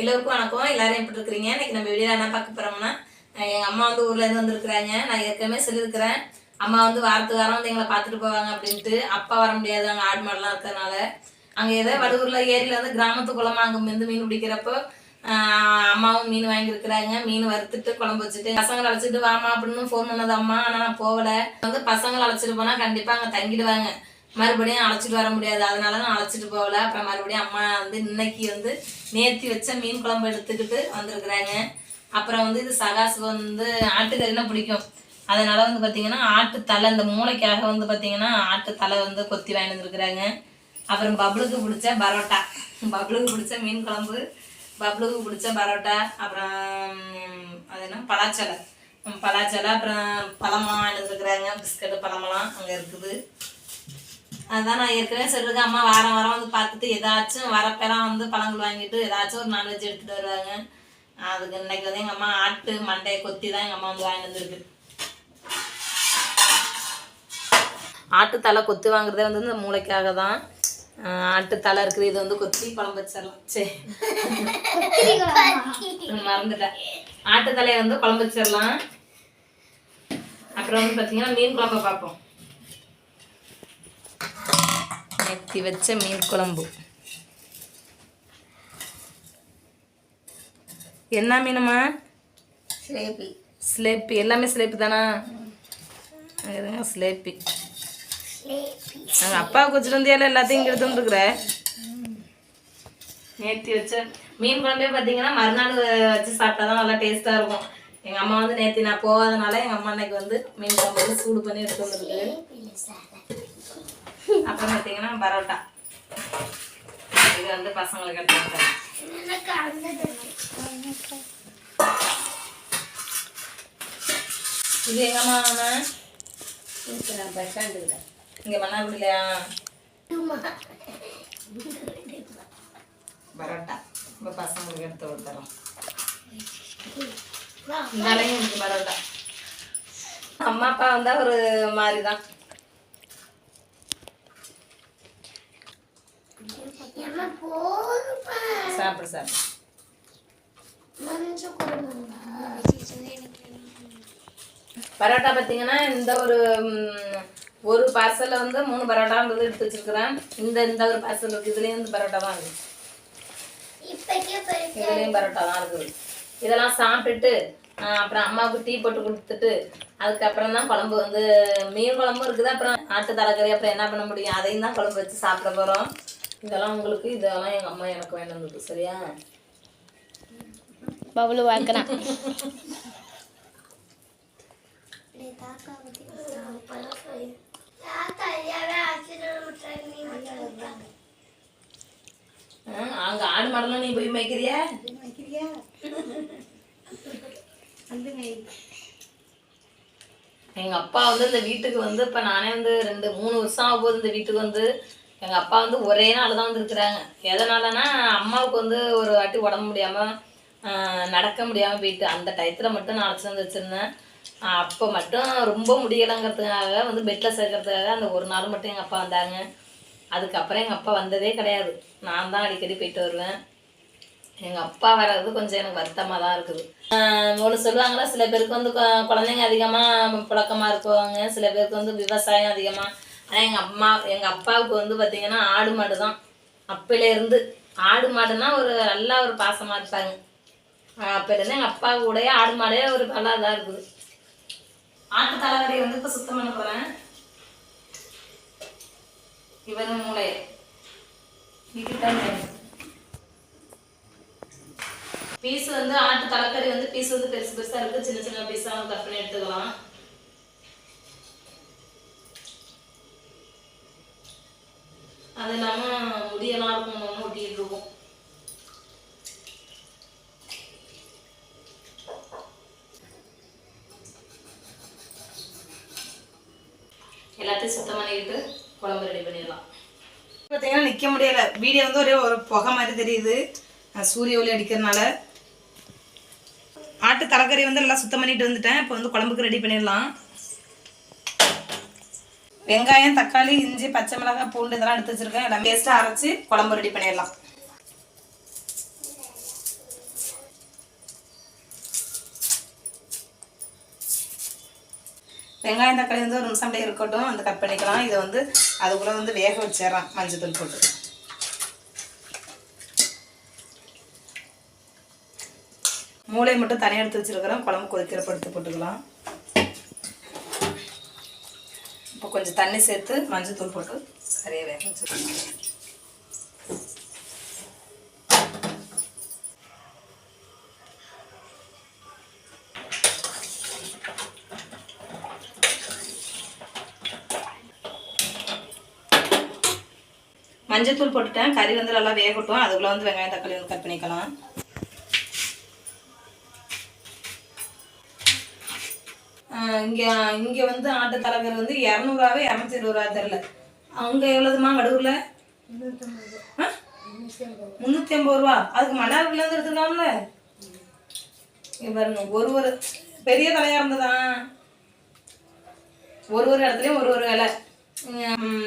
எல்லோருக்கும் வணக்கம். எல்லாரும் எப்படி இருக்கிறீங்க? இன்னைக்கு நம்ம வெளியில் என்ன பார்க்க போகிறோம்னா எங்கள் அம்மா வந்து ஊர்லேருந்து வந்திருக்கிறாங்க. நான் ஏற்கனவே சொல்லியிருக்கிறேன். அம்மா வந்து வாரத்துக்கு வாரம் வந்து எங்களை பார்த்துட்டு போவாங்க அப்படின்ட்டு. அப்பா வர முடியாது. அங்கே ஆடு மாடெலாம் இருக்கிறனால அங்கே ஏதோ வடுவூரில் ஏரியில் வந்து கிராமத்து குளமாக அங்கே வந்து மீன் பிடிக்கிறப்போ அம்மாவும் மீன் வாங்கியிருக்கிறாங்க. மீன் வறுத்துட்டு குழம்பு வச்சுட்டு பசங்களை அழைச்சிட்டு வாமா அப்படின்னு ஃபோன் பண்ணது அம்மா. ஆனால் நான் போகல. வந்து பசங்களை அழைச்சிட்டு போனால் கண்டிப்பாக அங்கே தங்கிடுவாங்க. மறுபடியும் அழைச்சிட்டு வர முடியாது. அதனால நான் அழைச்சிட்டு போகல. அப்புறம் மறுபடியும் அம்மா வந்து இன்னைக்கு வந்து நேர்த்தி வச்ச மீன் குழம்பு எடுத்துக்கிட்டு வந்திருக்கிறாங்க. அப்புறம் வந்து இது சகாசு வந்து ஆட்டுக்கறினா பிடிக்கும். அதனால வந்து பார்த்தீங்கன்னா ஆட்டு தலை இந்த மூளைக்காக வந்து பார்த்தீங்கன்னா ஆட்டு தலை வந்து கொத்தி வாங்கி வந்துருக்குறாங்க. அப்புறம் பப்ளுக்கு பிடிச்ச பரோட்டா. பப்ளுக்கு பிடிச்ச மீன் குழம்பு பப்ளுக்கு பிடிச்ச பரோட்டா அப்புறம் அது என்ன? பலாச்சலை. பலாச்சலை அப்புறம் பழமெல்லாம் வாங்கிட்டு இருக்கிறாங்க பிஸ்கட்டு பழமெல்லாம் அங்கே இருக்குது. அதுதான் நான் ஏற்கனவே சொல்லியிருக்கேன் அம்மா வாரம் வாரம் வந்து பார்த்துட்டு ஏதாச்சும் வரப்பெல்லாம் வந்து பழங்கள் வாங்கிட்டு ஏதாச்சும் ஒரு நான்வெஜ் எடுத்துட்டு வருவாங்க. அதுக்கு இன்னைக்கு வந்து எங்கள் அம்மா ஆட்டு மண்டையை கொத்தி தான் எங்கள் அம்மா வந்து வாங்கிட்டு வந்துருக்கு. ஆட்டு கொத்து வாங்குறதே வந்து இந்த மூளைக்காக தான். ஆட்டுத்தலை ஆட்டு இருக்குது இது வந்து கொத்தி குழம்பு வச்சிடலாம். சரி மறந்துட்டேன். ஆட்டுத்தலையை வந்து குழம்பு வச்சிடலாம். அப்புறம் வந்து பார்த்தீங்கன்னா மீன் குழம்பை பார்ப்போம். நேத்தி வச்ச மீன் குழம்பு. என்ன மீனுமா? சிலேபி. ஸ்லேப்பி எல்லாமே ஸ்லேப்பி தானா? இருங்க ஸ்லேப்பி எங்கள் அப்பாவுக்கு வச்சுட்டு வந்தியால எல்லாத்தையும் இங்கே எடுத்து வந்துருக்குற? நேத்தி வச்ச மீன் குழம்பே பார்த்தீங்கன்னா மறுநாள் வச்சு சாப்பிட்டா தான் நல்லா டேஸ்ட்டாக இருக்கும். எங்கள் அம்மா வந்து நேத்தி நான் போகாதனால எங்கள் அம்மா அன்னைக்கு வந்து மீன் குழம்பு வந்து சூடு பண்ணி எடுத்து வந்துருக்கு. அப்புறம் பார்த்தீங்கன்னா பரோட்டா. இது வந்து பசங்களுக்கு எடுத்து இது எங்க அம்மா பஸ் ஸ்டாண்டுக்கிட்ட இங்க மன்னார்குடியிலையா? பரோட்டா. இப்போ பசங்களுக்கு எடுத்து கொடுத்துறோம். இருக்கு பரோட்டா. அம்மா அப்பா வந்தா ஒரு மாதிரி தான் சாப்பிடு சாப்பிடு பரோட்டா பார்த்தீங்கன்னா இந்த ஒரு ஒரு பார்சலில் வந்து மூணு பரோட்டா வந்து எடுத்து வச்சிருக்கிறேன். இந்த இந்த ஒரு பார்சல் இருக்குது இதுலேயும் வந்து பரோட்டா தான் இருக்குது இதுலேயும் பரோட்டா தான் இருக்குது. இதெல்லாம் சாப்பிட்டுட்டு அப்புறம் அம்மாவுக்கு டீ போட்டு கொடுத்துட்டு அதுக்கப்புறம் தான் குழம்பு வந்து மீன் குழம்பும் இருக்குது. அப்புறம் ஆட்டு தலைக்கறி அப்புறம் என்ன பண்ண முடியும்? அதையும் தான் குழம்பு வச்சு சாப்பிட போகிறோம் இதெல்லாம் உங்களுக்கு இதெல்லாம் எங்கள் அம்மா எனக்கு வேணும் வந்தது சரியா? பபுளு வாக்குறான் அங்கே ஆடு மாடெல்லாம் நீ போய் மேய்க்கிறியா? எங்க அப்பா வந்து இந்த வீட்டுக்கு வந்து இப்ப நானே வந்து ரெண்டு மூணு வருஷம் ஆக போகுது இந்த வீட்டுக்கு வந்து. எங்கள் அப்பா வந்து ஒரே நாள் தான் வந்து இருக்கிறாங்க எதனாலனா அம்மாவுக்கு வந்து ஒரு வாட்டி உடம்பு முடியாமல் நடக்க முடியாமல் போயிட்டு அந்த டயத்தில் மட்டும் நான் அழைச்சி வந்து வச்சுருந்தேன். அப்போ மட்டும் ரொம்ப முடியலைங்கிறதுக்காக வந்து பெட்டில் சேர்க்கறதுக்காக அந்த ஒரு நாள் மட்டும் எங்கள் அப்பா வந்தாங்க. அதுக்கப்புறம் எங்கள் அப்பா வந்ததே கிடையாது. நான் தான் அடிக்கடி போயிட்டு வருவேன். எங்கள் அப்பா வர்றது கொஞ்சம் எனக்கு வருத்தமாக தான் இருக்குது. ஒன்று சொல்லுவாங்களா சில பேருக்கு வந்து குழந்தைங்க அதிகமாக புழக்கமாக இருக்குவாங்க சில பேருக்கு வந்து விவசாயம் அதிகமாக ஆனால் எங்கள் அம்மா எங்கள் அப்பாவுக்கு வந்து பார்த்திங்கன்னா ஆடு மாடு தான் அப்போலேருந்து ஆடு மாடுனா ஒரு நல்லா ஒரு பாசமாக இருப்பாங்க. அப்போலேருந்து எங்கள் அப்பா கூடயே ஆடு மாடே ஒரு நல்லா இதாக இருக்குது. ஆட்டு தலைவரையை வந்து இப்போ சுத்தம் பண்ண போகிறேன் இவர் மூளை. இதுதான் பீஸ் வந்து ஆட்டு தலைக்கறி வந்து பீஸ் வந்து பெருசு பெருசாக இருக்குது சின்ன சின்ன பீஸாக கட் பண்ணி எடுத்துக்கலாம். அது இல்லாமல் முடியெல்லாம் இருக்கும் ஒன்று இருக்கும். எல்லாத்தையும் சுத்தம் பண்ணிக்கிட்டு குழம்பு ரெடி பண்ணிடலாம். பார்த்தீங்கன்னா நிற்க முடியல. வீடியோ வந்து ஒரே ஒரு புகை மாதிரி தெரியுது. சூரிய ஒளி அடிக்கிறதுனால. ஆட்டு தலைக்கறி வந்து நல்லா சுத்தம் பண்ணிட்டு வந்துட்டேன். இப்போ வந்து குழம்புக்கு ரெடி பண்ணிடலாம். வெங்காயம் தக்காளி இஞ்சி பச்சை மிளகாய் பூண்டு இதெல்லாம் எடுத்து வச்சிருக்கேன். எல்லாம் வேஸ்ட்டாக அரைச்சி குழம்பு ரெடி பண்ணிடலாம். வெங்காயம் தக்காளி வந்து ஒரு நிமிஷம் அப்படியே இருக்கட்டும். வந்து கட் பண்ணிக்கலாம். இதை வந்து அதுக்குள்ளே வந்து வேக வச்சிடலாம். மஞ்சள் தூள் போட்டு. மூளை மட்டும் தனியாக எடுத்து வச்சிருக்கிறோம். குழம்பு கொதிக்கிறப்படுத்து போட்டுக்கலாம். இப்போ கொஞ்சம் தண்ணி சேர்த்து மஞ்சள் தூள் போட்டு சரியாக வேக வச்சுக்கலாம் மஞ்சத்தூள் போட்டுட்டேன். கறி வந்து நல்லா வேகட்டும். அதுக்குள்ளே வந்து வெங்காயம் தக்காளி வந்து கட் பண்ணிக்கலாம். இங்கே இங்கே வந்து ஆட்டு தலைக்கறி வந்து இரநூறுவாவே இரநூத்தி இருபது ரூபா தெரில. அங்கே எவ்வளோதுமா வடூரில் முந்நூற்றி ஐம்பது ரூபா. அதுக்கு மன்னார்குடிலேருந்து எடுத்துக்கலாம்ல இங்க பாருங்க ஒரு ஒரு பெரிய தலையாக இருந்ததான் ஒரு ஒரு இடத்துலையும் ஒரு ஒரு விலை.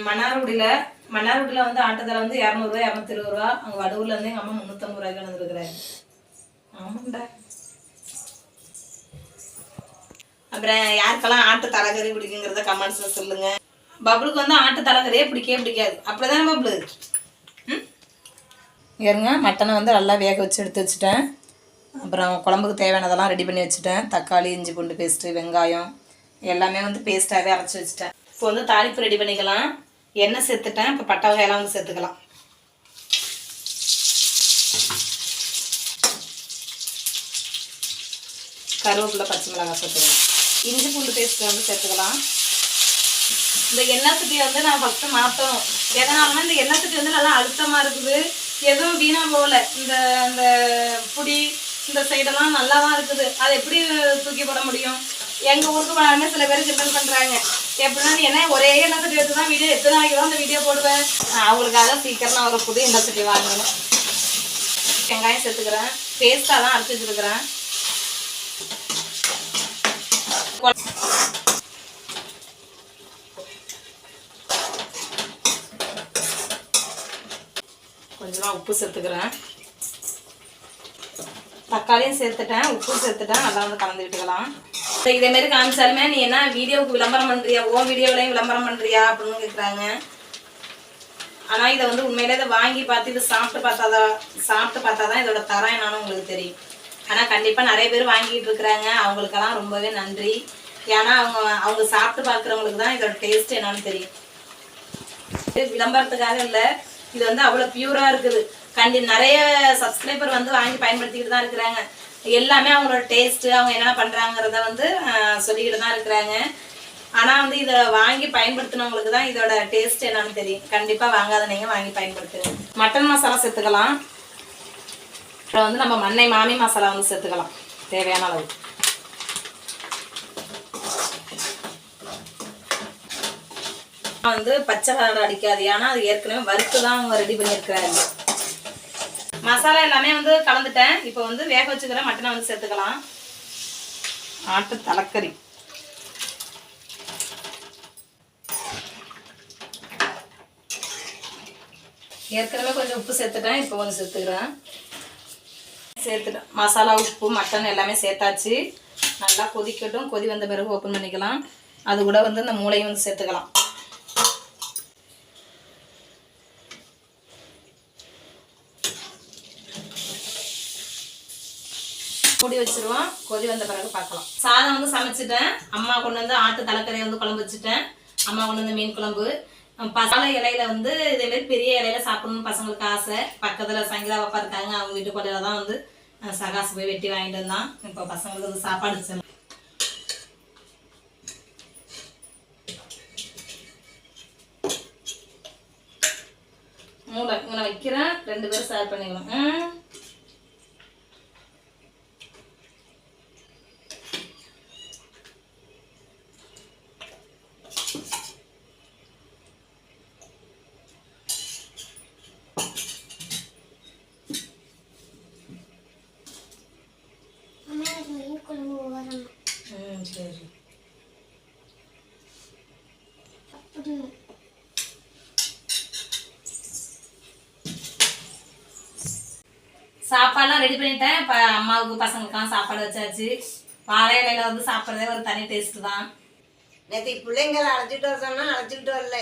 மன்னார்குடியில் மன்னார்குடியில் வந்து ஆட்டுத்தலை வந்து இரநூறுவா இரநூத்தி இருபது ரூபா. அங்கே வடூர்ல எங்கள் அம்மா முந்நூற்றம்பது ரூபாய்க்கு வந்துருக்குறாரு ஆமாண்டா. அப்புறம் யாருக்கெல்லாம் ஆட்டு தலைகறி பிடிக்குங்கிறத கமெண்ட்ஸில் சொல்லுங்க. பப்ளுக்கு வந்து ஆட்டு தலைகறியே பிடிக்கவே பிடிக்காது. அப்படிதானே பப்ளு? ம்? இருங்க மட்டனை வந்து நல்லா வேக வச்சு எடுத்து வச்சுட்டேன். அப்புறம் குழம்புக்கு தேவையானதெல்லாம் ரெடி பண்ணி வச்சுட்டேன். தக்காளி இஞ்சி பூண்டு பேஸ்ட்டு வெங்காயம் எல்லாமே வந்து பேஸ்ட்டாகவே அரைச்சி வச்சுட்டேன். இப்போ வந்து தாளிப்பு ரெடி பண்ணிக்கலாம். எண்ணெய் சேர்த்துட்டேன். இப்போ பட்டை வகையெல்லாம் வந்து சேர்த்துக்கலாம். கருவேப்பிலை பச்சை மிளகாய் சேர்த்துக்கலாம். இஞ்சி பூண்டு பேஸ்ட் வந்து சேர்த்துக்கலாம். இந்த எண்ணெய் சட்டியை வந்து நான் ஃபஸ்ட்டு மாற்றணும் எதனாலனா இந்த எண்ணெய் சட்டி வந்து நல்லா அழுத்தமாக இருக்குது. எதுவும் வீணாக போகல. இந்த இந்த புடி இந்த சைடெல்லாம் நல்லா தான் இருக்குது. அதை எப்படி தூக்கி போட முடியும்? எங்கள் ஊருக்கு போனாலுமே சில பேர் கிண்டல் பண்ணுறாங்க எப்படின்னா என்ன ஒரே எண்ணெய் சட்டி எடுத்து தான் வீடியோ எத்தனை நாளைக்கு தான் அந்த வீடியோ போடுவேன் அவங்களுக்காக சீக்கிரம் ஒரு புது எண்ணெய் சட்டி வாங்கணும். வெங்காயம் சேர்த்துக்கிறேன். பேஸ்ட்டாக தான் அரைச்சி வச்சுருக்கிறேன். கொஞ்சமாக உப்பு சேர்த்துக்கிறேன். தக்காளியும் சேர்த்துட்டேன் உப்பு சேர்த்துட்டேன். நல்லா வந்து கலந்து விட்டுக்கலாம். இப்போ இதே காமிச்சாலுமே நீ என்ன வீடியோவுக்கு விளம்பரம் பண்ணுறியா ஓ வீடியோவிலையும் விளம்பரம் பண்ணுறியா அப்படின்னு கேட்குறாங்க ஆனால் இதை வந்து உண்மையிலே இதை வாங்கி பார்த்து இது சாப்பிட்டு பார்த்தாதான் சாப்பிட்டு பார்த்தா தான் இதோட தரம் என்னன்னு உங்களுக்கு தெரியும். ஆனால் கண்டிப்பாக நிறைய பேர் வாங்கிட்டு இருக்கிறாங்க. அவங்களுக்கெல்லாம் ரொம்பவே நன்றி. ஏன்னா அவங்க அவங்க சாப்பிட்டு பார்க்குறவங்களுக்கு தான் இதோட டேஸ்ட் என்னன்னு தெரியும். விளம்பரத்துக்காக இல்லை இது வந்து அவ்வளோ பியூராக இருக்குது. கண்டி நிறைய சப்ஸ்கிரைபர் வந்து வாங்கி பயன்படுத்திக்கிட்டு தான் இருக்கிறாங்க. எல்லாமே அவங்களோட டேஸ்ட்டு அவங்க என்ன பண்ணுறாங்கிறத வந்து சொல்லிக்கிட்டு தான் இருக்கிறாங்க. ஆனால் வந்து இதை வாங்கி பயன்படுத்தினவங்களுக்கு தான் இதோட டேஸ்ட் என்னன்னு தெரியும். கண்டிப்பாக வாங்காத நீங்கள் வாங்கி பயன்படுத்துங்க. மட்டன் மசாலா சேர்த்துக்கலாம். அப்புறம் வந்து நம்ம மண்ணை மாமி மசாலா வந்து சேர்த்துக்கலாம். தேவையான அளவு. வந்து பச்சை கலர் அடிக்காது. ஏன்னா அது ஏற்கனவே வறுத்து தான் அவங்க ரெடி பண்ணியிருக்கிறாங்க. மசாலா எல்லாமே வந்து கலந்துட்டேன். இப்போ வந்து வேக வச்சுக்கிற மட்டனை வந்து சேர்த்துக்கலாம். ஆட்டு தலைக்கறி. ஏற்கனவே கொஞ்சம் உப்பு சேர்த்துட்டேன். இப்போ கொஞ்சம் சேர்த்துக்கிறேன். சேர்த்துட்டேன் மசாலா உப்பு மட்டன் எல்லாமே சேர்த்தாச்சு. நல்லா கொதிக்கட்டும். கொதி வந்த பிறகு ஓப்பன் பண்ணிக்கலாம். அது கூட வந்து இந்த மூளையும் வந்து சேர்த்துக்கலாம். மூடி வச்சிருவோம். கொதி வந்த பிறகு பார்க்கலாம். சாதம் வந்து சமைச்சிட்டேன். அம்மா கொண்டு வந்து ஆட்டு தலைக்கறியை வந்து குழம்பு வச்சுட்டேன். அம்மா கொண்டு வந்து மீன் குழம்பு. பசால இலையில வந்து இதே மாதிரி பெரிய இலையில சாப்பிடணும்னு பசங்களுக்கு ஆசை. பக்கத்துல சங்கீதா பாப்பா இருக்காங்க. அவங்க வீட்டு கொடையில தான் வந்து சகாசு போய் வெட்டி வாங்கிட்டு வந்தான். இப்போ பசங்களுக்கு வந்து சாப்பாடு வச்சிடலாம் மூளை இங்கே வைக்கிறேன். ரெண்டு பேரும் ஷேர் பண்ணிக்கலாம். சாப்பாடுலாம் ரெடி பண்ணிட்டேன். இப்போ அம்மாவுக்கு பசங்களுக்கெல்லாம் சாப்பாடு வச்சாச்சு. வாழை இலையில வந்து சாப்பிட்றதே ஒரு தனி டேஸ்ட் தான். நேற்று பிள்ளைங்களை அழைச்சிட்டு வர சொன்னால் அழைச்சிட்டு வரல.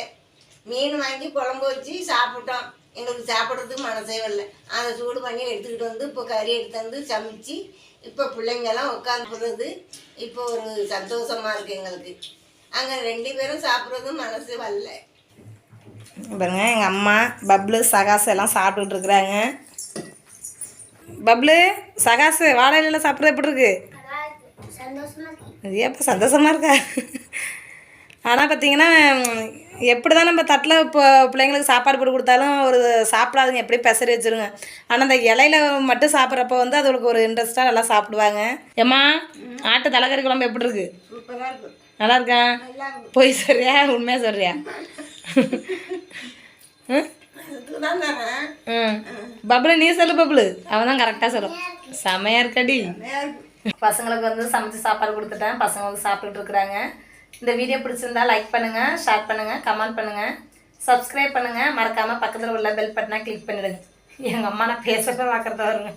மீன் வாங்கி குழம்பு வச்சு சாப்பிட்டோம். எங்களுக்கு சாப்பிட்றதுக்கு மனசே வரல. அதை சூடு பண்ணி எடுத்துக்கிட்டு வந்து இப்போ கறி எடுத்து வந்து சமைச்சு இப்போ பிள்ளைங்கெல்லாம் உட்காந்துறது இப்போ ஒரு சந்தோஷமா இருக்குது எங்களுக்கு. அங்கே ரெண்டு பேரும் சாப்பிட்றது மனசு வரல. பாருங்க எங்கள் அம்மா பப்ளு சகாசு எல்லாம் சாப்பிட்டுட்டு இருக்கிறாங்க. பப்ளு சகாசு வாழை இலையில சாப்பிட்றது எப்படி இருக்கு? எப்போ சந்தோஷமா இருக்கா? ஆனால் பார்த்தீங்கன்னா எப்படி தான் நம்ம தட்டில் இப்போ பிள்ளைங்களுக்கு சாப்பாடு போட்டு கொடுத்தாலும் ஒரு சாப்பிடாதுங்க எப்படியும் பெசரி வச்சிருங்க. ஆனால் அந்த இலையில மட்டும் சாப்பிட்றப்ப வந்து அதுகளுக்கு ஒரு இன்ட்ரெஸ்ட்டாக நல்லா சாப்பிடுவாங்க. ஏம்மா ஆட்டு தலைக்கறி குழம்பு எப்படி இருக்கு? சூப்பராக இருக்கும் நல்லா இருக்கா போய் சொல்றியா? உண்மையாக சொல்றியா? பப்ளு நீ சொல்லு பப்ளு அவன் தான் கரெக்டாக சொல்லும். செமையா இருக்கடி. பசங்களுக்கு வந்து சமைச்சு சாப்பாடு கொடுத்துட்டேன். பசங்க வந்து சாப்பிட்டுட்டு இருக்கிறாங்க. இந்த வீடியோ பிடிச்சிருந்தா லைக் பண்ணுங்க ஷேர் பண்ணுங்க கமெண்ட் பண்ணுங்க. சப்ஸ்கிரைப் பண்ணுங்க. மறக்காம பக்கத்தில் உள்ள பெல் பட்டனை கிளிக் பண்ணிடுங்க. எங்கள் அம்மா நான் பேசுகிறத பார்க்குறத வருங்க.